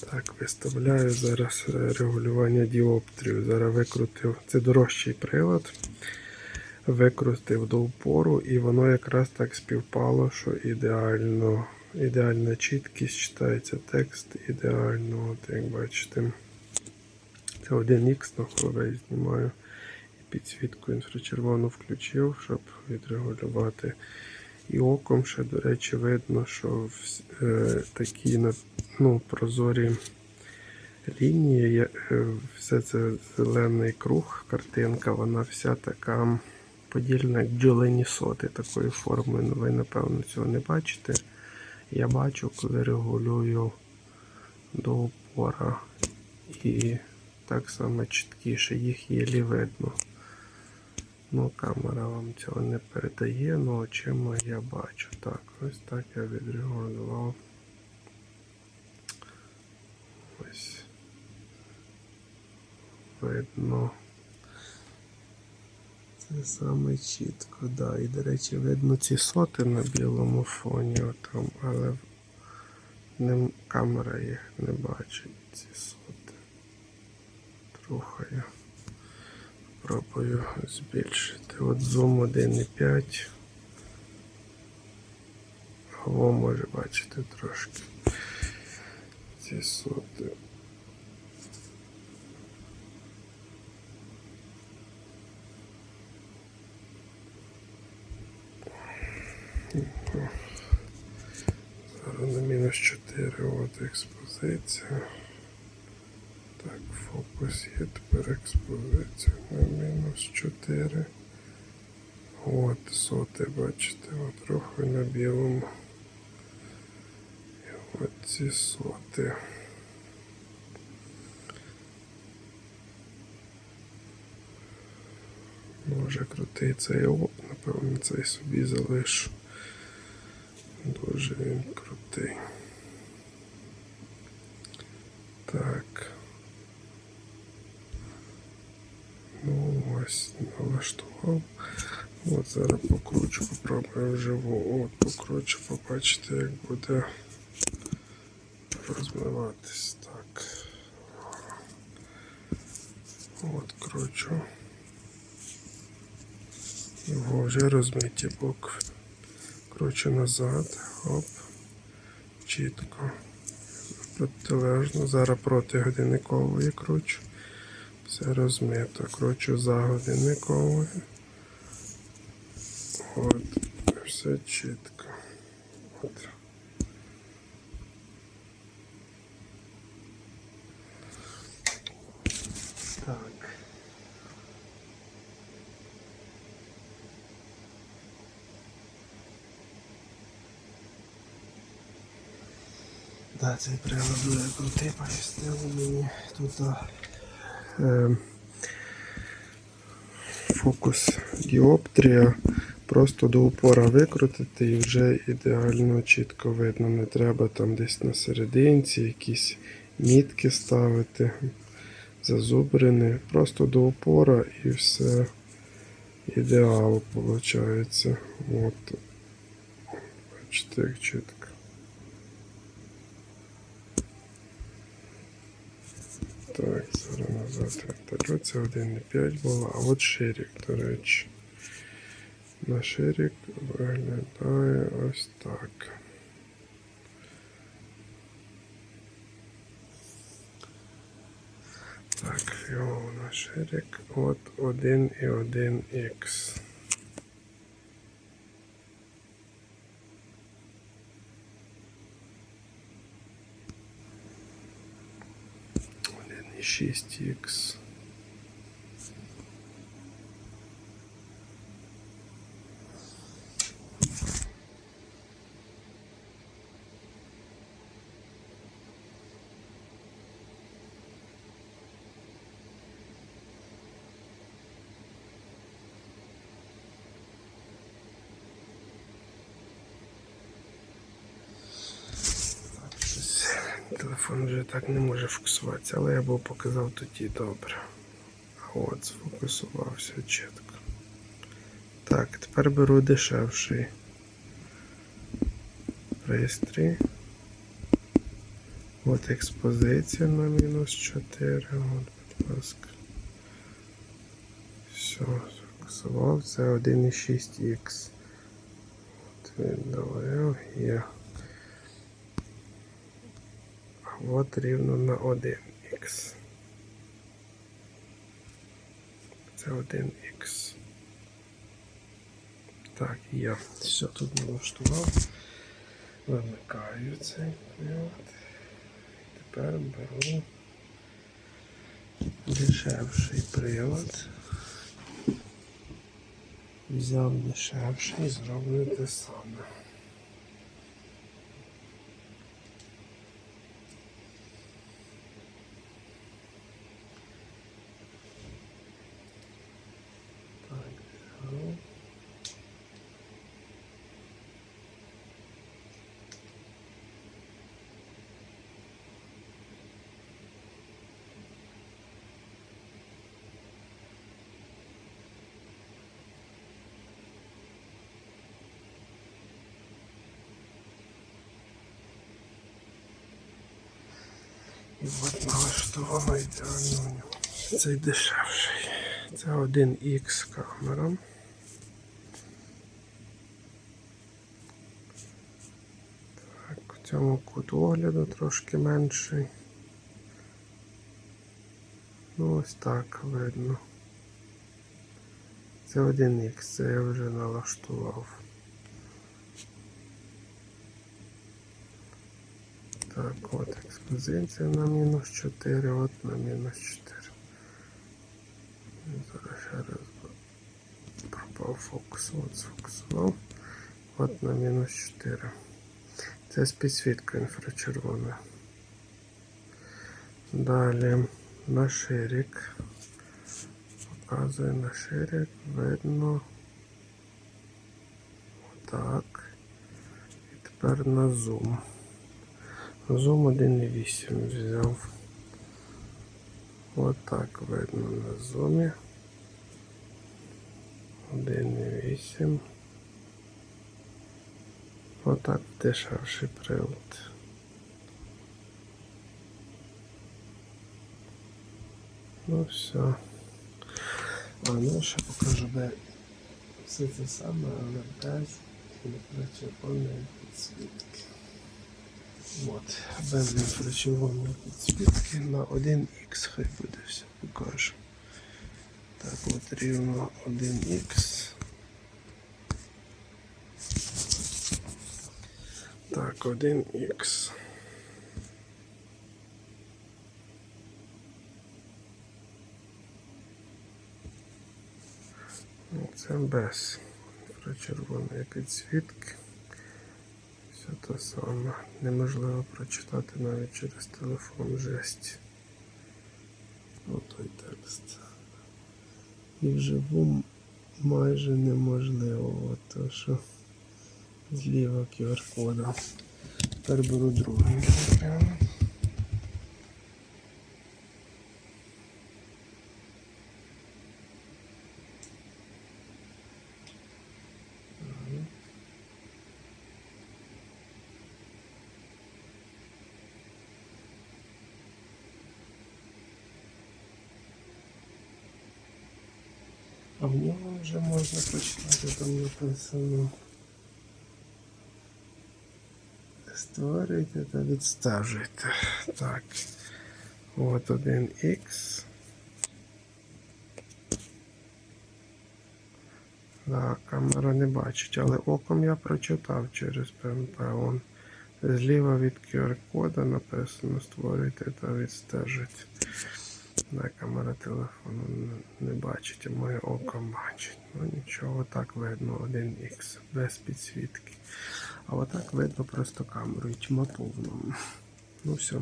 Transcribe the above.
Так, виставляю зараз е, регулювання діоптрію. Зараз викрутив. Це дорожчий прилад. Викрутив до упору, і воно якраз так співпало, що ідеально, ідеальна чіткість, читається текст ідеально, от як бачите. Це 1х на Huawei знімаю. І підсвітку інфрачервону включив, щоб відрегулювати. І оком ще, до речі, видно, що е, такі ну, прозорі лінії, е, все це зелений круг, картинка, вона вся така подільна, як бджолині соти такої форми. Ну, ви, напевно, цього не бачите. Я бачу, коли регулюю до упора. І так само чіткіше, їх єлі видно. Ну, камера вам цього не передає, але очима я бачу. Так, ось так я відрегулював. Ось. Видно. Це саме чітко, да. І, до речі, видно ці соти на білому фоні, отам, але не, камера їх не бачить, ці соти. Трохи я пробую збільшити. От зум 1,5. О, може бачити трошки. Ці соти. Зараз на мінус 4 от експозиція. Так, фокус є тепер експозиція на мінус 4. От соти, бачите, от трохи на білому. І от ці соти. Може крутий цей оп, напевно, цей собі залишу. Дуже він крутий. Так. Ну, ось налаштував. От зараз покручу, попробую вживу. От покручу, побачите, як буде розмиватись. Так. От кручу. Його вже розмиті букви. Кручу назад. Оп. Чітко. Протилежно. Зараз проти годинникової кручу. Все розмито. Кручу за годинниковою. От. Все чітко. От. Так. Да, цей прилад дуже крутий, пояснили мені тут е, фокус діоптрія. Просто до упора викрутити і вже ідеально чітко видно. Не треба там десь на серединці якісь мітки ставити, зазубрини. Просто до упора і все ідеал виходить. От. Бачите, як чітко. Так, вертолю. Це 1,5 було. А от Шерік, до речі. На Шерік виглядає ось так. Так, його на Шерік. От 1,1х. Один і 6х. Телефон вже так не може фокусуватися, але я був показав тоді добре. А от сфокусувався чітко. Так, тепер беру дешевший пристрій. От експозиція на мінус 4. От, будь ласка. Все, зафіксував. Це 1,6х. От видалив. Є. А от рівно на 1х. Це 1х. Так, є. Все тут налаштував. Вимикаю цей прилад. Тепер беру дешевший прилад. Взяв дешевший і зроблю те саме. І от налаштовано ідеально у нього. Цей дешевший. Це 1х камера. Так, в цьому кут огляду трошки менший. Ну ось так видно. Це 1х, це я вже налаштував. Так, от експозиція на мінус 4, от на мінус 4. Зараз ще раз пропав фокус, от сфокусував. От на мінус 4. Це з підсвіткою інфрачервона. Далі на ширик. Показує на ширик, видно. Отак. І тепер на зум. Зум 1.8 взяв. Отак видно на зумі. 1.8. Отак дешевший прилад. Ну все. А ну ще покажу, де все це саме, але без інфрачервоної підсвітки. От, без інфрачервоної підсвітки на 1х хай буде все покажу. Так, от рівно 1х. Так, 1х. Ну, Це без інфрачервоної підсвітки. Все те саме. Неможливо прочитати навіть через телефон жесть. Отой текст. І вживу майже неможливо, тому що зліва QR-кода. Тепер беру другий нього вже можна прочитати, там написано. Створюйте та відстежуйте. Так. От 1х. Да, камера не бачить, але оком я прочитав через ПМП. Он зліва від QR-кода написано створюйте та відстежуйте. Да, камера телефону не бачить, а моє око бачить. Ну нічого, так видно 1х без підсвітки. А отак видно просто камеру і тьма повна. Ну все.